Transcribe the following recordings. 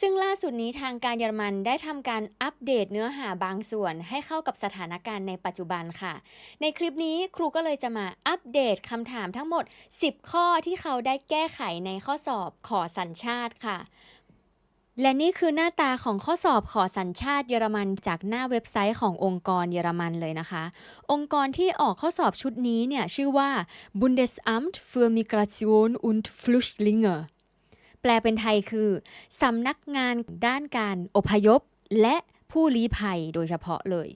ซึ่งล่าสุดนี้ทางการเยอรมันได้ทำการอัปเดตเนื้อหาบางส่วนให้เข้ากับสถานการณ์ในปัจจุบันค่ะ ในคลิปนี้ครูก็เลยจะมาอัปเดตคำถามทั้งหมด 10 ข้อที่เขาได้แก้ไขในข้อสอบขอสัญชาติค่ะและนี่คือหน้าตาของข้อสอบขอสัญชาติเยอรมันจากหน้าเว็บไซต์ขององค์กรเยอรมันเลยนะคะ องค์กรที่ออกข้อสอบชุดนี้เนี่ยชื่อว่า Bundesamt für Migration und Flüchtlinge แปลเป็นไทยคือสำนักงานด้านการอพยพ และผู้ลี้ภัยโดยเฉพาะเลย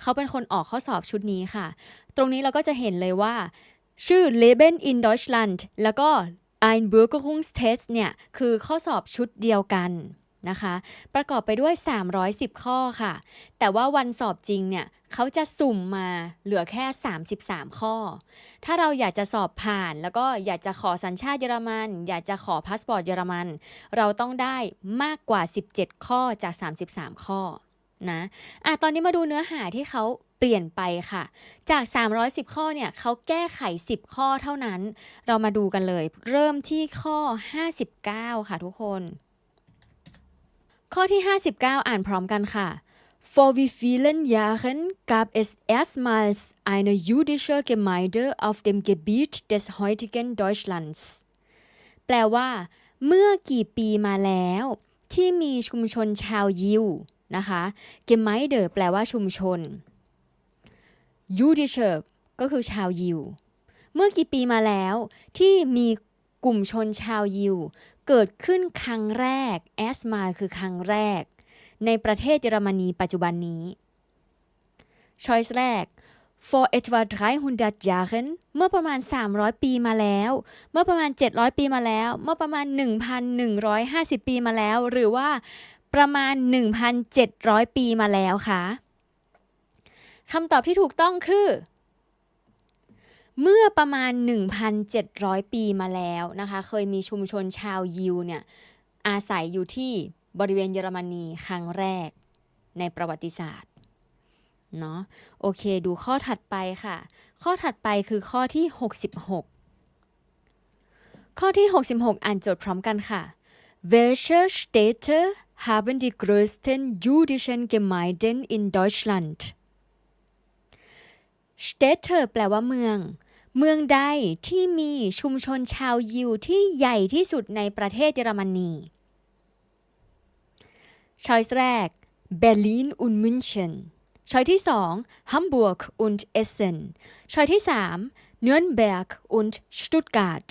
เขาเป็นคนออกข้อสอบชุดนี้ค่ะ ตรงนี้เราก็จะเห็นเลยว่า ชื่อ Leben in Deutschland แล้วก็ Einbürgerungstest เนี่ย คือข้อสอบชุดเดียวกัน นะคะ ประกอบไปด้วย 310 ข้อค่ะ แต่ว่าวันสอบจริงเนี่ยเขาจะสุ่มมาเหลือแค่ 33 ข้อ ถ้าเราอยากจะสอบผ่าน แล้วก็อยากจะขอสัญชาติเยอรมัน อยากจะขอพาสปอร์ตเยอรมัน เราต้องได้มากกว่า 17 ข้อจาก 33 ข้อนะอะตอนนี้มาดูเนื้อหาที่เขาเปลี่ยนไปค่ะ จาก 310 ข้อเนี่ยเขาแก้ไข 10 ข้อเท่านั้น เรามาดูกันเลย เริ่มที่ข้อ 59 ค่ะทุกคน ข้อที่ 59 อ่านพร้อมกันค่ะ Vor wie vielen Jahren gab es erstmals eine jüdische Gemeinde auf dem Gebiet des heutigen Deutschlands แปลว่า เมื่อกี่ปีมาแล้ว ที่มีชุมชนชาวยิวนะคะ Gemeinde แปลว่าชุมชน Jüdische ก็คือชาวยิว เมื่อกี่ปีมาแล้วที่มีกลุ่มชนชาวยิว เกิดขึ้นครั้งแรก as มาคือครั้งแรก ในประเทศเยอรมนีปัจจุบันนี้ Choice แรก for etwa 300 Jahren เมื่อประมาณ 300 ปีมาแล้ว เมื่อประมาณ 700 ปีมาแล้ว เมื่อประมาณ 1,150 ปีมาแล้ว หรือว่าประมาณ 1,700 ปีมาแล้วค่ะคำตอบที่ถูกต้องคือ เมื่อประมาณ 1,700 ปีมาแล้วนะคะ เคยมีชุมชนชาวยิวเนี่ยอาศัยอยู่ที่บริเวณเยอรมนีครั้งแรกในประวัติศาสตร์เนาะโอเคดูข้อถัดไปค่ะ ข้อถัดไปคือข้อที่ 66 ข้อที่ 66 อ่านโจทย์พร้อมกันค่ะ Welche Städte haben die größten jüdischen Gemeinden in Deutschland Städte แปลว่าเมือง เมืองใดที่มีชุมชนชาวยิวที่ใหญ่ที่สุดในประเทศเยอรมนีช้อยส์แรกเบอร์ลินอุนมุนเชนช้อยที่สองฮัมบูร์กอุนเอสเซนช้อยที่สามเนื้นเบิร์กอุนสตุตการ์ด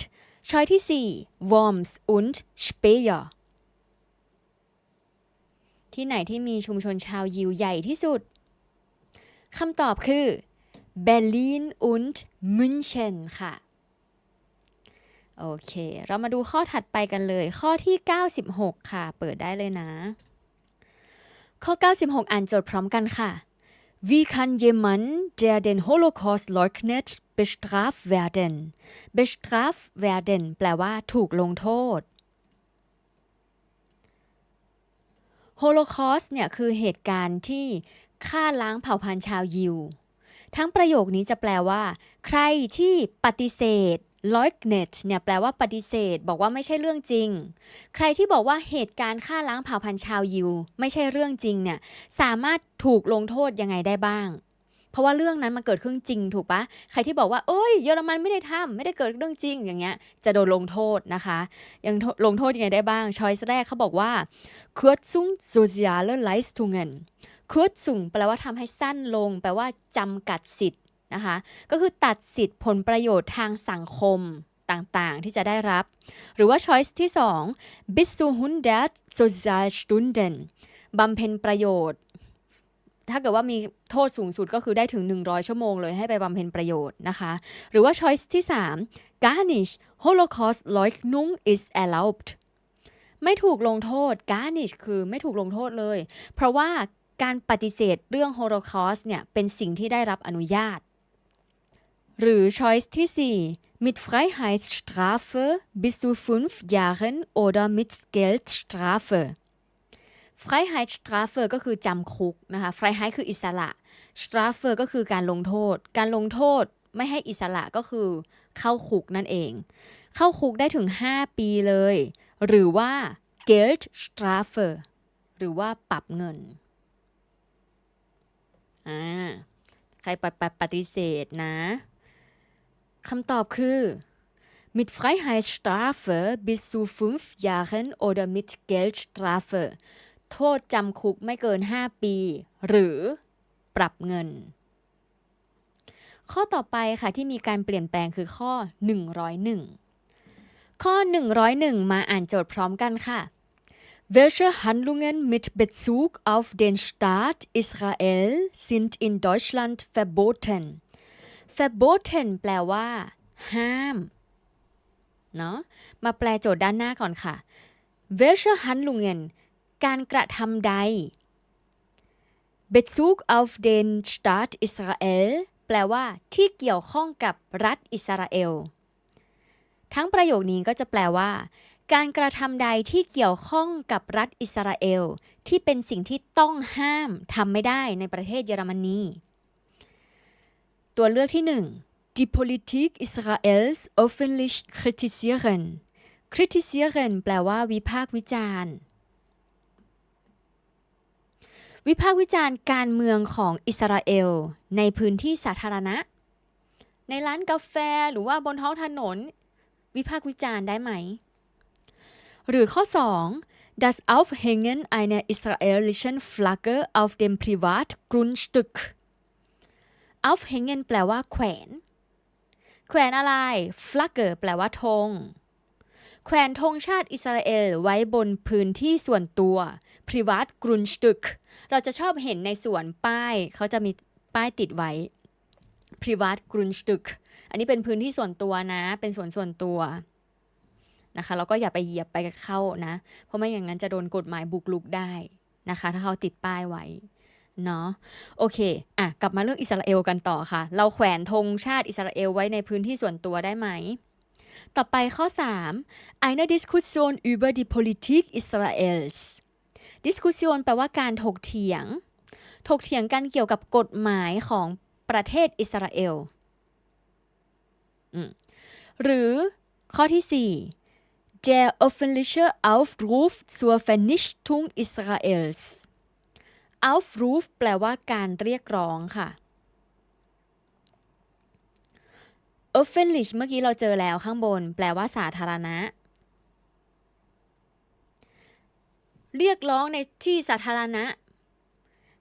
ช้อยที่สี่วอร์มส์อุนสเปียร์ที่ไหนที่มีชุมชนชาวยิวใหญ่ที่สุดคำตอบคือ Berlin und München ค่ะ โอเค เรามาดูข้อถัดไปกันเลย ข้อที่ 96 ค่ะ เปิดได้เลยนะ ข้อ 96 อ่านโจทย์พร้อมกันค่ะ Wie kann jemand, der den Holocaust leugnet, bestraft werden? bestraft werden แปลว่าถูกลงโทษ Holocaust เนี่ยคือเหตุการณ์ที่ฆ่าล้างเผ่าพันธุ์ชาวยิว ทั้งประโยคนี้จะแปลว่า ใครที่ปฏิเสธ leugnet เนี่ยแปลว่าปฏิเสธ บอกว่าไม่ใช่เรื่องจริง ใครที่บอกว่าเหตุการณ์ฆ่าล้างเผ่าพันธุ์ชาวยิว ไม่ใช่เรื่องจริงเนี่ยสามารถถูกลงโทษยังไงได้บ้าง เพราะว่าเรื่องนั้นมันเกิดขึ้นจริงถูกปะใครที่บอกว่าเอ้ยเยอรมันไม่ได้ทำไม่ได้เกิดเรื่องจริงอย่างเงี้ยจะโดนลงโทษนะคะ ยังลงโทษยังไงได้บ้างช้อยส์แรกเขาบอกว่า Kürzung soziale Leistungen Kürzung แปลว่าทำให้สั้นลง แปลว่าจำกัดสิทธิ์นะคะ ก็คือตัดสิทธิ์ผลประโยชน์ทางสังคมต่างๆ ที่จะได้รับ หรือว่า choice ที่ 2 bis zu 100 Sozialstunden บำเพ็ญประโยชน์ ถ้าเกิดว่ามีโทษสูงสุดก็คือได้ถึง 100 ชั่วโมงเลยให้ไปบำเพ็ญประโยชน์นะคะ หรือว่า choice ที่ 3 gar nicht Holocaust Leugnung ist erlaubt ไม่ถูกลงโทษ gar nicht คือไม่ถูกลงโทษเลย เพราะว่า การปฏิเสธเรื่องโฮโลคอสเนี่ยเป็นสิ่งที่ได้รับอนุญาต หรือ choice ที่ 4 mit Freiheitsstrafe bis zu 5 Jahren oder mit Geldstrafe Freiheitsstrafe ก็คือจำคุกนะคะ Freiheit คืออิสระ Strafe ก็คือการลงโทษ การลงโทษไม่ให้อิสระก็คือเข้าคุกนั่นเอง เข้าคุกได้ถึง 5 ปีเลย หรือว่า Geldstrafe หรือว่าปรับเงิน อ่าใครปปปฏิเสธนะคำตอบคือ mit Freiheitsstrafe bis zu fünf Jahren oder mit Geldstrafe โทษจำคุกไม่เกิน 5 ปี หรือปรับเงิน ข้อต่อไปค่ะที่มีการเปลี่ยนแปลงคือข้อ 101 ข้อ 101 มาอ่านโจทย์พร้อมกันค่ะ Welche Handlungen mit Bezug auf den Staat Israel sind in Deutschland verboten? verboten แปลว่า ห้าม เนาะมาแปลโจทย์ด้านหน้าก่อนค่ะ Welche Handlungen การกระทำใด Bezug auf den Staat Israel แปลว่า ที่เกี่ยวข้องกับรัฐอิสราเอล ทั้งประโยคนี้ก็จะแปลว่า การกระทำใดที่เกี่ยวข้องกับรัฐอิสราเอล ที่เป็นสิ่งที่ต้องห้ามทำไม่ได้ในประเทศเยอรมนี ตัวเลือกที่ 1 Die Politik Israels öffentlich kritisieren kritisieren แปลว่าวิพากษ์วิจารณ์ วิพากษ์วิจารณ์การเมืองของอิสราเอล ในพื้นที่สาธารณะ ในร้านกาแฟหรือว่าบนท้องถนน วิพากษ์วิจารณ์ได้ไหม หรือข้อ 2 Das Aufhängen einer israelischen Flagge auf dem Privatgrundstück Aufhängen แปลว่าแขวน แขวนอะไร Flagge แปลว่าธง แขวนธงชาติอิสราเอลไว้บนพื้นที่ส่วนตัว Privat Grundstück เราจะชอบเห็นในสวนป้าย เขาจะมีป้ายติดไว้ Privat Grundstück อันนี้เป็นพื้นที่ส่วนตัวนะ เป็นสวนส่วนตัว นะคะแล้วก็อย่าไปเหยียบไปเข้านะ เพราะไม่อย่างนั้นจะโดนกฎหมายบุกลุกได้นะคะ ถ้าเขาติดป้ายไว้เนาะโอเคอะกลับมาเรื่องอิสราเอลกันต่อค่ะ เราแขวนธงชาติอิสราเอลไว้ในพื้นที่ส่วนตัวได้ไหม ต่อไปข้อ 3 Eine Diskussion über die Politik Israels Diskussion แปลว่าการถกเถียง ถกเถียงกันเกี่ยวกับกฎหมายของประเทศอิสราเอลหรือข้อที่ 4 Der öffentliche Aufruf zur Vernichtung Israels Aufruf แปลว่าการเรียกร้องค่ะ öffentlich เมื่อกี้เราเจอแล้วข้างบน แปลว่าสาธารณะ เรียกร้องในที่สาธารณะ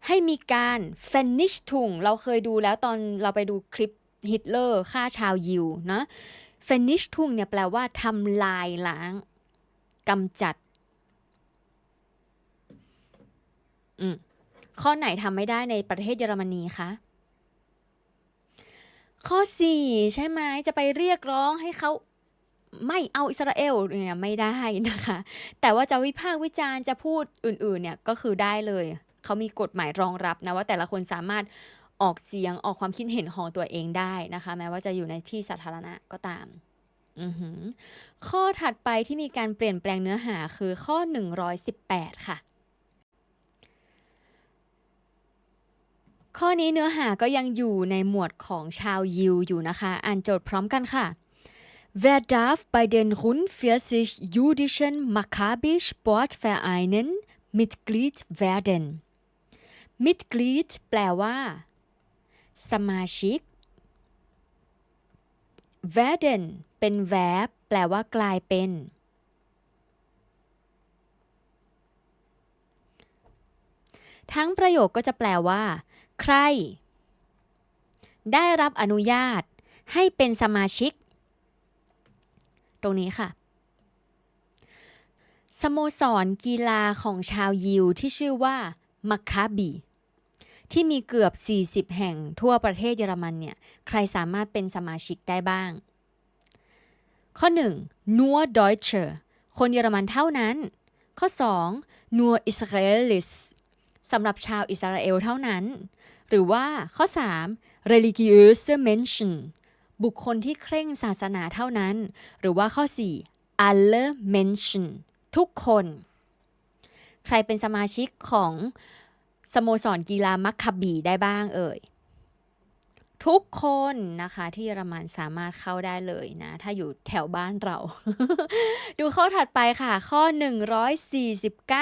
ให้มีการ Vernichtung เราเคยดูแล้วตอนเราไปดูคลิปฮิตเลอร์ฆ่าชาวยิวนะ Vernichtung เนี่ยแปลว่าทำลายล้างกำจัดอืมข้อไหนทำไม่ได้ในประเทศเยอรมนีคะข้อ 4 ใช่ไหมจะไปเรียกร้องให้เขาไม่เอาอิสราเอลเนี่ยไม่ได้นะคะ แต่ว่าจะวิพากษ์วิจารณ์จะพูดอื่นๆเนี่ยก็คือได้เลย เขามีกฎหมายรองรับนะว่าแต่ละคนสามารถ ออกเสียงออกความคิดเห็นของตัวเองได้นะคะ แม้ว่าจะอยู่ในที่สาธารณะก็ตามข้อถัดไปที่มีการเปลี่ยนแปลงเนื้อหาคือข้อ 118 ค่ะ ข้อนี้เนื้อหาก็ยังอยู่ในหมวดของชาวยิวอยู่นะคะ อ่านโจทย์พร้อมกันค่ะ Wer darf bei den rund 40 jüdischen Maccabi-Sportvereinen Mitglied werden? Mitglied แปลว่า สมาชิก werden เป็น verb แปลว่ากลายเป็น ทั้งประโยคก็จะแปลว่า ใคร ได้รับอนุญาตให้เป็นสมาชิก ตรงนี้ค่ะ สโมสรกีฬาของชาวยิวที่ชื่อว่ามัคคาบี ที่มีเกือบ 40 แห่งทั่วประเทศเยอรมันเนี่ยใครสามารถเป็นสมาชิกได้บ้าง ข้อ1 nur Deutsche คนเยอรมันเท่านั้น ข้อ2 nur Israelis สำหรับชาวอิสราเอลเท่านั้น หรือว่าข้อ 3 religiöse Menschen บุคคลที่เคร่งศาสนาเท่านั้น หรือว่าข้อ 4 alle Menschen ทุกคน ใครเป็นสมาชิกของ สโมสรกีฬามัคคบีได้บ้างเอ่ย ทุกคนนะคะที่เยอรมันสามารถเข้าได้เลยนะ ถ้าอยู่แถวบ้านเรา ดูข้อถัดไปค่ะ ข้อ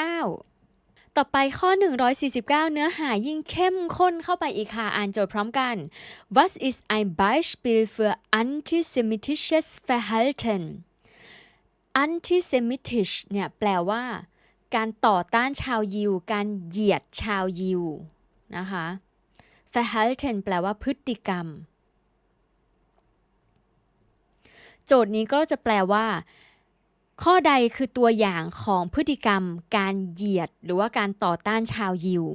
149ต่อไปข้อ 149 เนื้อหายิ่งเข้มข้นเข้าไปอีกค่ะ อ่านโจทย์พร้อมกัน Was ist ein Beispiel für antisemitisches Verhalten antisemitisch เนี่ยแปลว่า การต่อต้านชาวยิว การเหยียดชาวยิวนะคะ Verhalten แปลว่าพฤติกรรม โจทย์นี้ก็จะแปลว่า ข้อใดคือตัวอย่างของพฤติกรรม การเหยียดหรือว่าการต่อต้านชาวยิว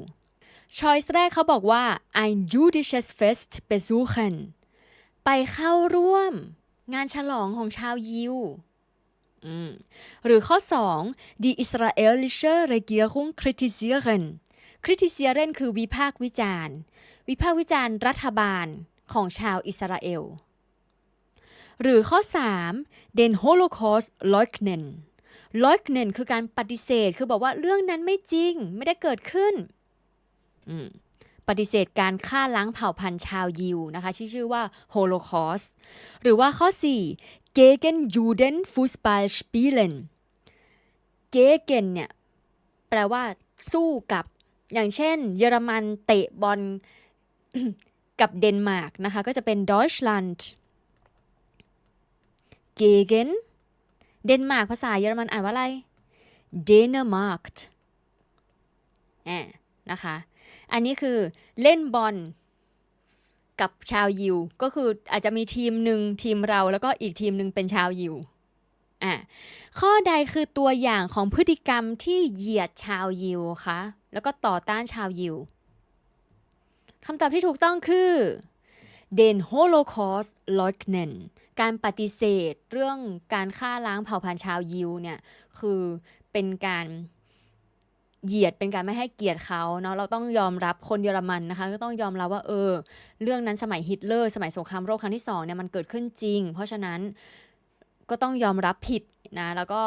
ช้อยส์แรกเขาบอกว่า ein jüdisches Fest besuchen ไปเข้าร่วม งานฉลองของชาวยิว หรือข้อ 2 die israelische Regierung kritisieren kritisieren คือวิพากษ์วิจารณ์ วิพากษ์วิจารณ์รัฐบาลของชาวอิสราเอล หรือข้อ 3 den Holocaust leugnen leugnen คือการปฏิเสธ คือบอกว่าเรื่องนั้นไม่จริง ไม่ได้เกิดขึ้น ปฏิเสธการฆ่าล้างเผ่าพันธุ์ชาวยิวนะคะที่ชื่อว่า Holocaust หรือว่าข้อ 4 gegen Juden Fußball spielen gegen เนี่ยแปลว่าสู้กับ อย่างเช่น เยอรมันเตะบอลกับเดนมาร์กนะคะก็จะเป็น Deutschland gegen เดนมาร์กภาษาเยอรมันอ่านว่าอะไร Dänemark แอบนะคะ อันนี้คือเล่นบอล กับชาวยิว ก็คืออาจจะมีทีมหนึ่งทีมเราแล้วก็อีกทีมหนึ่งเป็นชาวยิวอะข้อใดคือตัวอย่างของพฤติกรรมที่เหยียดชาวยิวคะแล้วก็ต่อต้านชาวยิวคำตอบที่ถูกต้องคือ den Holocaust leugnen การปฏิเสธเรื่องการฆ่าล้างเผ่าพันธุ์ชาวยิวเนี่ย คือเป็นการ เหยียดเป็นการไม่ให้เกียรติเขาเนาะเราต้องยอมรับคนเยอรมันนะคะก็ต้องยอมรับว่าเออ เรื่องนั้นสมัยฮิตเลอร์ สมัยสงครามโลกครั้งที่สองเนี่ยมันเกิดขึ้นจริง เพราะฉะนั้นก็ต้องยอมรับผิดนะแล้วก็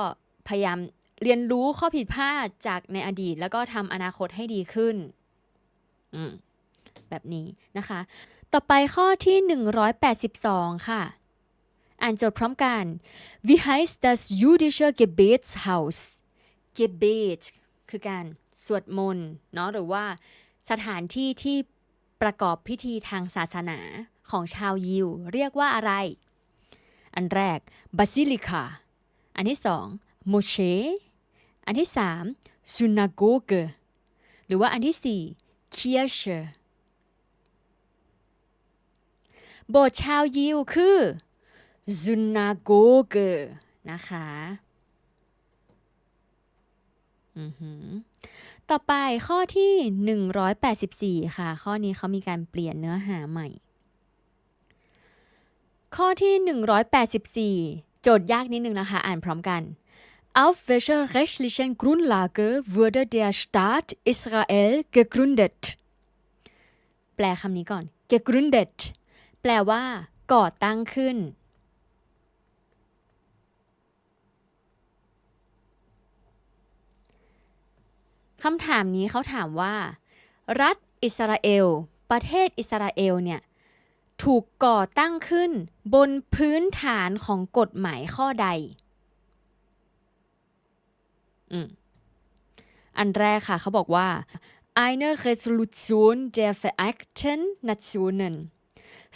พยายามเรียนรู้ข้อผิดพลาดจากในอดีต แล้วก็ทำอนาคตให้ดีขึ้นอืมแบบนี้นะคะ ต่อไปข้อที่ 182 ค่ะ อ่านโจทย์พร้อมกัน Wie heißt das jüdische Gebetshaus Gebet คือการสวดมนต์เนาะหรือว่าสถานที่ที่ประกอบพิธีทางศาสนาของชาวยิว เรียกว่าอะไร อันแรก Basilica อันที่สอง Moshe อันที่สาม Synagoge หรือว่าอันที่สี่ Kirche โบสถ์ชาวยิวคือ Synagoge นะคะ ต่อไปข้อที่ 184 ค่ะ ข้อนี้เขามีการเปลี่ยนเนื้อหาใหม่ ข้อที่ 184 โจทย์ยากนิดนึงนะคะ อ่านพร้อมกัน Auf welcher rechtlichen Grundlage wurde der Staat Israel gegründet แปลคำนี้ก่อน gegründet แปลว่า ก่อตั้งขึ้น คำถามนี้เขาถามว่า รัฐอิสราเอล ประเทศอิสราเอลเนี่ยถูกก่อตั้งขึ้นบนพื้นฐานของกฎหมายข้อใด อันแรกค่ะเขาบอกว่า eine Resolution der Vereinten Nationen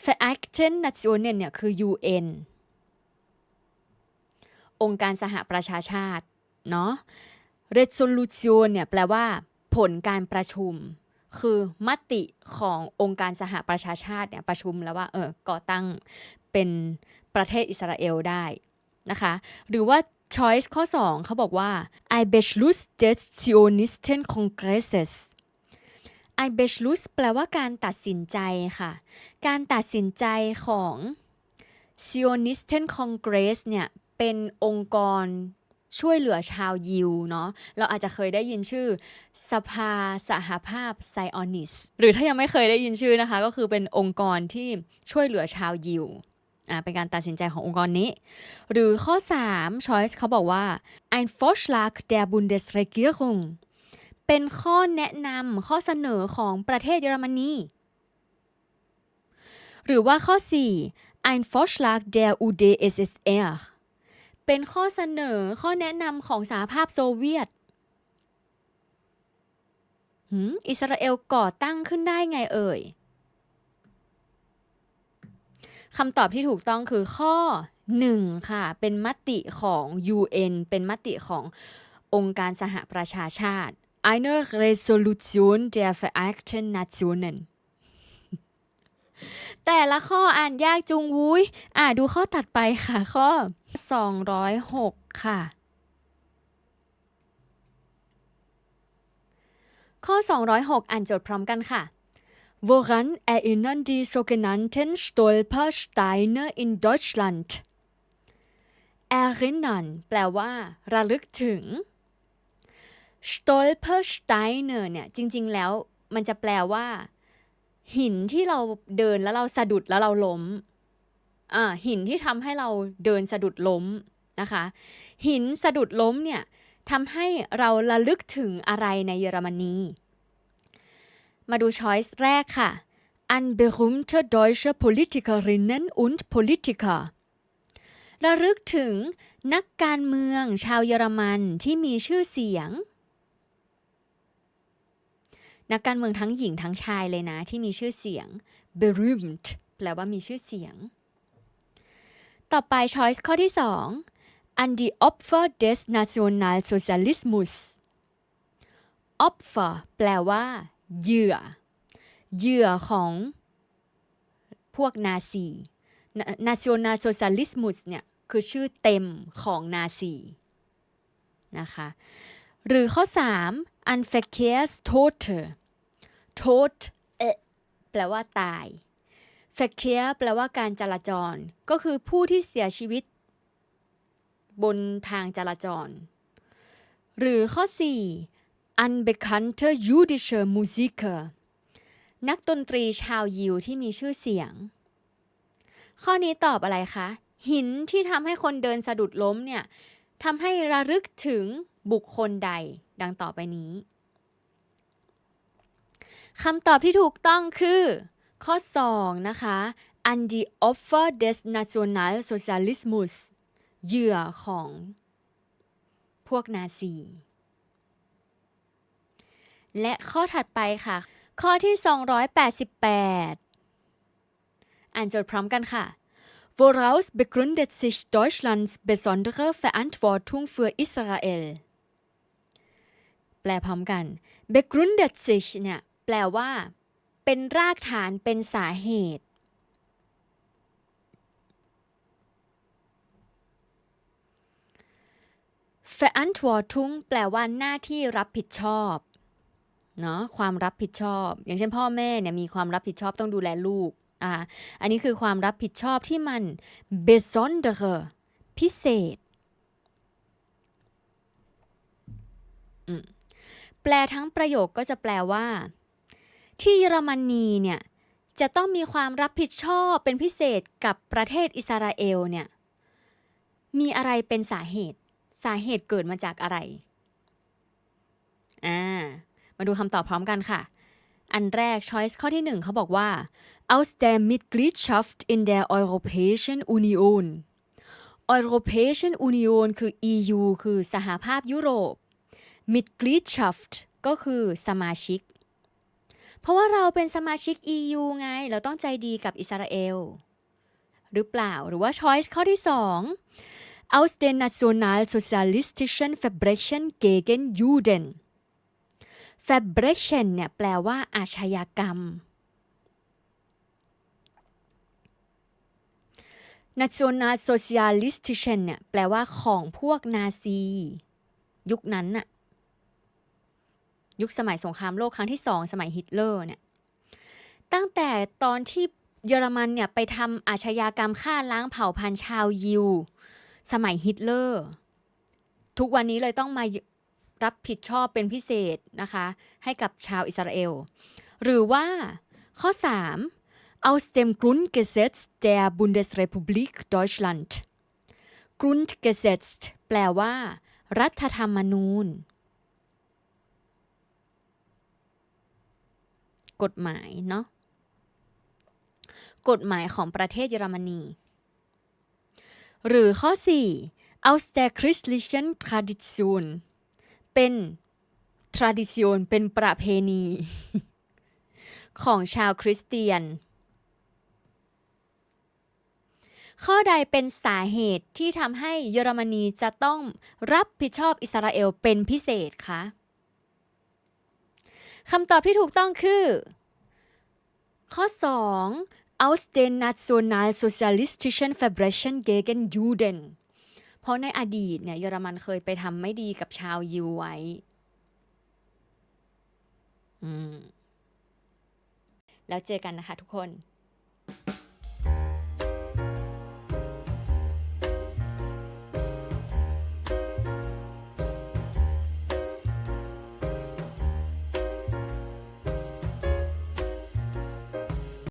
Vereinten Nationen เนี่ยคือ UN องค์การสหประชาชาติ เนาะ resolution เนี่ยแปลว่า ผลการประชุม คือมติขององค์การสหประชาชาติเนี่ยประชุมแล้วว่าเออก่อตั้งเป็นประเทศอิสราเอลได้นะคะ หรือว่า choice ข้อ 2 เขาบอกว่า I beschluss des Zionisten Kongresses I beschluss แปลว่าการตัดสินใจค่ะ การตัดสินใจของ Zionisten Congress เนี่ย เป็นองค์กร ช่วยเหลือชาวยิวเนาะเราอาจจะเคยได้ยินชื่อสภาสหภาพไซออนิส หรือถ้ายังไม่เคยได้ยินชื่อนะคะ ก็คือเป็นองค์กรที่ช่วยเหลือชาวยิวอ่าเป็นการตัดสินใจขององค์กรนี้ หรือข้อ 3 choice เขาบอกว่า ein Vorschlag der Bundesregierung เป็นข้อแนะนำข้อเสนอของประเทศเยอรมนีหรือว่าข้อ 4 ein Vorschlag der UdSSR เป็นข้อเสนอข้อแนะนำของสหภาพโซเวียตอิสราเอลก่อตั้งขึ้นได้ไงเอ่ยคำตอบที่ถูกต้องคือข้อ 1 ค่ะ เป็นมติของ UN เป็นมติขององค์การสหประชาชาติ Eine Resolution der Vereinten Nationen แต่ละข้ออ่านยากจุงวุ้ย อ่าดูข้อถัดไปค่ะข้อ 206 ค่ะ ข้อ 206 อ่านโจทย์พร้อมกันค่ะ Woran erinnern die sogenannten Stolpersteine in Deutschland? Erinnern แปลว่า ระลึกถึง Stolpersteine เนี่ย จริง ๆ แล้วมันจะแปลว่า หินที่เราเดินแล้วเราสะดุดแล้วเราล้ม หินที่ทำให้เราเดินสะดุดล้มนะคะ หินสะดุดล้มเนี่ยทำให้เราระลึกถึงอะไรในเยอรมนี มาดูช้อยส์แรกค่ะ An berühmte deutsche Politikerinnen und Politiker ระลึกถึงนักการเมืองชาวเยอรมันที่มีชื่อเสียง นักการเมืองทั้งหญิงทั้งชายเลยนะที่มีชื่อเสียง berühmt แปลว่ามีชื่อเสียง ต่อไป choice ข้อที่ 2 an die Opfer des Nationalsozialismus Opfer แปลว่า เหยื่อ เหยื่อของ พวกนาซี Nationalsozialismus เนี่ยคือชื่อเต็มของนาซีนะคะ หรือข้อ 3 Unverkehrstote Tod เอะแปลว่าตาย Verkehr แปลว่าการจราจร ก็คือผู้ที่เสียชีวิต บนทางจราจร หรือข้อ 4 Unbekannte jüdische Musiker นักดนตรีชาวยิวที่มีชื่อเสียง ข้อนี้ตอบอะไรคะ หินที่ทำให้คนเดินสะดุดล้มเนี่ยทำให้ระลึกถึงบุคคลใด ดังต่อไปนี้คำตอบที่ถูกต้องคือ ข้อ 2 นะคะ an die Opfer des Nationalsozialismus เหยื่อของพวกนาซี และข้อถัดไปค่ะ ข้อที่ 288 อ่านโจทย์พร้อมกันค่ะ Woraus begründet sich Deutschlands besondere Verantwortung für Israel แปลพร้อมกัน begründet sich เนี่ย แปลว่า เป็นรากฐานเป็นสาเหตุ Verantwortung แปลว่าหน้าที่รับผิดชอบเนาะความรับผิดชอบ อย่างเช่นพ่อแม่เนี่ยมีความรับผิดชอบต้องดูแลลูกอ่าอันนี้คือความรับผิดชอบที่มัน besondere พิเศษแปลทั้งประโยคก็จะแปลว่า ที่เยอรมนีเนี่ยจะต้องมีความรับผิดชอบเป็นพิเศษกับประเทศอิสราเอลเนี่ยมีอะไรเป็นสาเหตุ สาเหตุเกิดมาจากอะไรอ่ามาดูคำตอบพร้อมกันค่ะ อันแรก choice ข้อที่ 1 เขาบอกว่า aus der Mitgliedschaft in der Europäischen Union Europäischen Union คือ EU คือสหภาพยุโรป Mitgliedschaft ก็คือสมาชิก เพราะว่าเราเป็นสมาชิก EU ไง เราต้องใจดีกับอิสราเอล หรือเปล่า หรือว่า choice ข้อที่ 2 aus den nationalsozialistischen Verbrechen gegen Juden Verbrechen เนี่ยแปลว่าอาชญากรรม Nationalsozialistischen เนี่ยแปลว่าของพวกนาซี ยุคนั้นน่ะ ยุคสมัยสงครามโลกครั้งที่สองสมัยฮิตเลอร์เนี่ยตั้งแต่ตอนที่เยอรมันเนี่ยไปทำอาชญากรรมฆ่าล้างเผ่าพันธุ์ชาวยิว สมัยฮิตเลอร์ ทุกวันนี้เลยต้องมารับผิดชอบเป็นพิเศษนะคะ ให้กับชาวอิสราเอล หรือว่าข้อ 3 aus dem Grundgesetz der Bundesrepublik Deutschland Grundgesetz แปลว่า รัฐธรรมนูญ กฎหมายเนาะกฎหมายของประเทศเยอรมนี หรือข้อ 4 aus der christlichen Tradition เป็น tradition เป็นประเพณี ของชาวคริสเตียน ข้อใดเป็นสาเหตุที่ทำให้เยอรมนีจะต้องรับผิดชอบอิสราเอลเป็นพิเศษคะ คำตอบที่ถูกต้องคือ ข้อ 2 aus den nationalsozialistischen Verbrechen gegen Juden เพราะในอดีตเนี่ยเยอรมันเคยไปทำไม่ดีกับชาวยิวไว้อืมแล้วเจอกันนะคะทุกคน